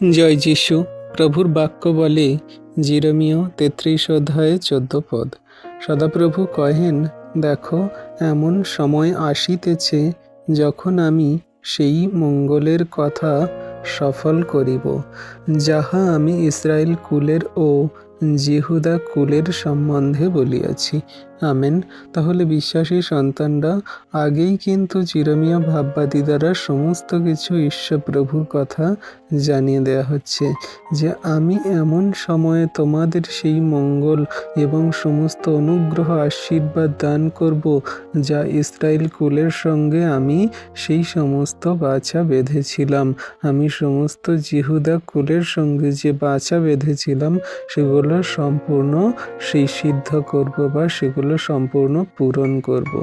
জয় যিশু। প্রভুর বাক্য বলে জিরমীয় তেত্রিশ অধ্যায়ে চোদ্দ পদ। সদাপ্রভু কহেন, দেখো, এমন সময় আসিতেছে যখন আমি সেই মঙ্গলের কথা সফল করিব, যাহা আমি ইসরায়েল কুলের ও জিহুদা কুলের সম্বন্ধে বলিয়াছি। আমেন। তাহলে বিশ্বাসী সন্তানরা, আগেই কিন্তু চিরমীয় ভাববাদী দ্বারা সমস্ত কিছু ঈশ্বর প্রভুর কথা জানিয়ে দেওয়া হচ্ছে যে, আমি এমন সময়ে তোমাদের সেই মঙ্গল এবং সমস্ত অনুগ্রহ, আশীর্বাদ দান করব যা ইসরায়েল কুলের সঙ্গে আমি সেই সমস্ত বাছা বেঁধেছিলাম। আমি সমস্ত জিহুদা কুলের সঙ্গে যে বাছা বেঁধেছিলাম, সেগুলো সম্পূর্ণ সেই সিদ্ধ করব বা সেগুলো সম্পূর্ণ পূরণ করব।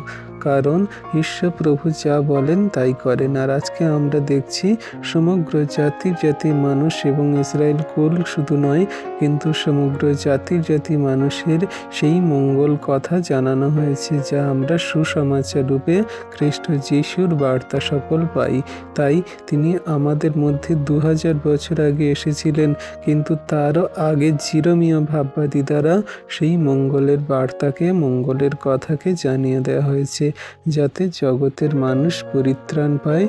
কারণ ঈশ্বর প্রভু যা বলেন তাই করেন। আর আজকে আমরা দেখছি সমগ্র জাতি জাতি মানুষ এবং ইসরায়েল কুল শুধু নয়, কিন্তু সমগ্র জাতি জাতি মানুষের সেই মঙ্গল কথা জানানো হয়েছে যা আমরা সুসমাচার রূপে খ্রিস্ট যিশুর বার্তা সকল পাই। তাই তিনি আমাদের মধ্যে দু হাজার বছর আগে এসেছিলেন, কিন্তু তারও আগে জিরমীয় ভাববাদী দ্বারা সেই মঙ্গলের বার্তাকে, মঙ্গলের কথাকে জানিয়ে দেওয়া হয়েছে, যাতে জগতের মানুষ পরিত্রাণ পায়।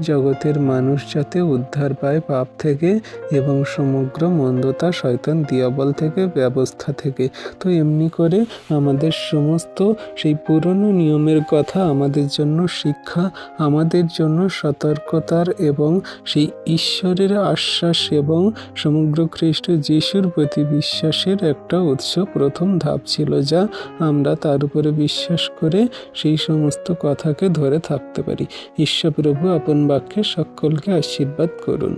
জগতের মানুষ যাতে উদ্ধার পায় পাপ থেকে এবং সমগ্র মন্দতা শয়তান দিয়াবল থেকে, ব্যবস্থা থেকে। তো এমনি করে আমাদের সমস্ত সেই পুরনো নিয়মের কথা আমাদের জন্য শিক্ষা, আমাদের জন্য সতর্কতার এবং সেই ঈশ্বরের আশ্বাস এবং সমগ্র খ্রিস্ট যিশুর প্রতি বিশ্বাসের একটা উৎস প্রথম ধাপ ছিল যা আমরা তার উপরে বিশ্বাস করে সেই সমস্ত কথাকে ধরে থাকতে পারি। ঈশ্বর প্রভু আপন বাক্যে সকলকে আশীর্বাদ করুন।